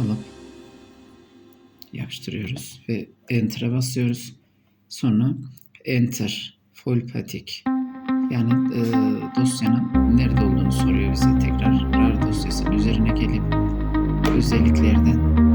alıp yapıştırıyoruz ve enter'a basıyoruz. Sonra enter full patik yani e, dosyanın nerede olduğunu soruyor bize tekrar. RAR dosyası üzerine gelip özelliklerden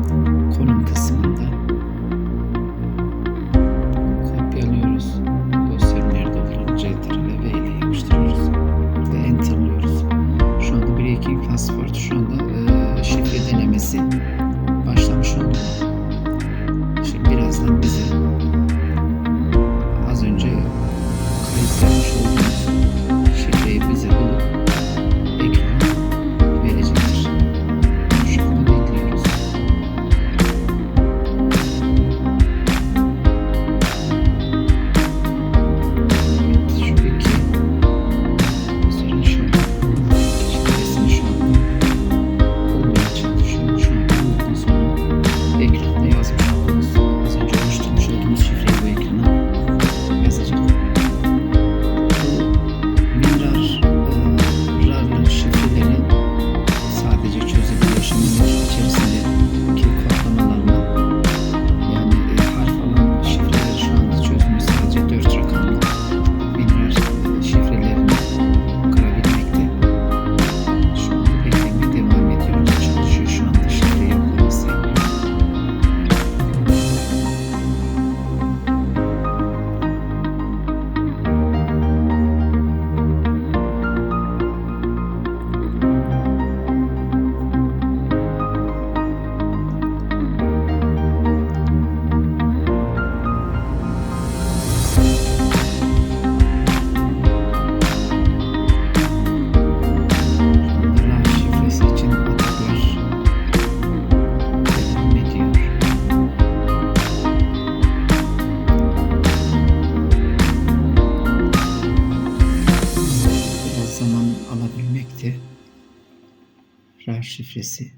şifresi.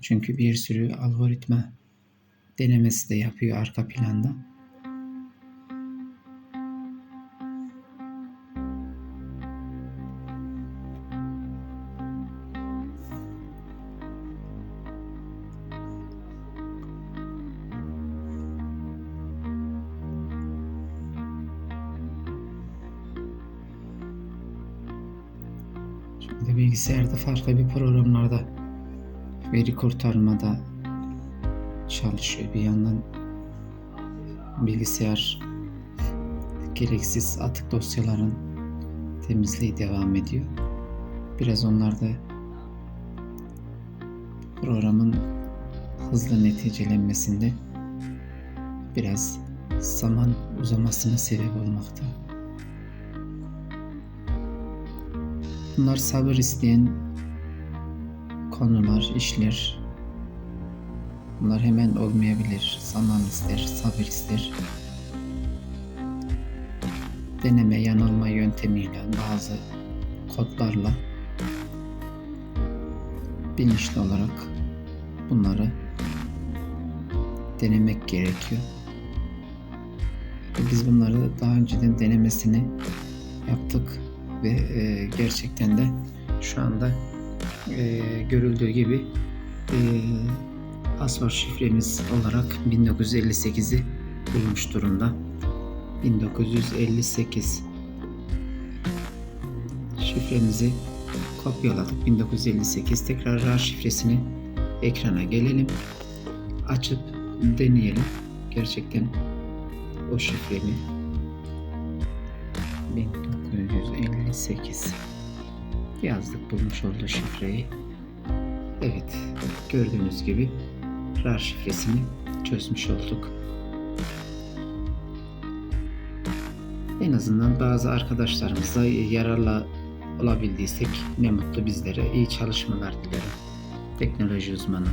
Çünkü bir sürü algoritma denemesi de yapıyor arka planda. Şimdi bilgisayarda farklı bir programlarda veri kurtarmada çalışıyor. Bir yandan bilgisayar gereksiz atık dosyaların temizliği devam ediyor. Biraz onlarda programın hızlı neticelenmesinde biraz zaman uzamasına sebep olmakta. Bunlar sabır isteyen konular, işler. Bunlar hemen olmayabilir. Zaman ister, sabır ister. Deneme yanılma yöntemiyle bazı kodlarla bilinçli olarak bunları denemek gerekiyor. Ve Biz bunları daha önceden denemesini yaptık ve e, gerçekten de şu anda e, görüldüğü gibi e, password şifremiz olarak 1958'i bulmuş durumda. 1958 şifremizi kopyaladık. 1958 tekrar RAR şifresini ekrana gelelim. Açıp deneyelim. Gerçekten o şifremi 1958 yazdık bulmuş olduğu şifreyi. Evet gördüğünüz gibi RAR şifresini çözmüş olduk. En azından bazı arkadaşlarımıza yararlı olabildiysek ne mutlu bizlere. İyi çalışmalar dilerim. Teknoloji uzmanı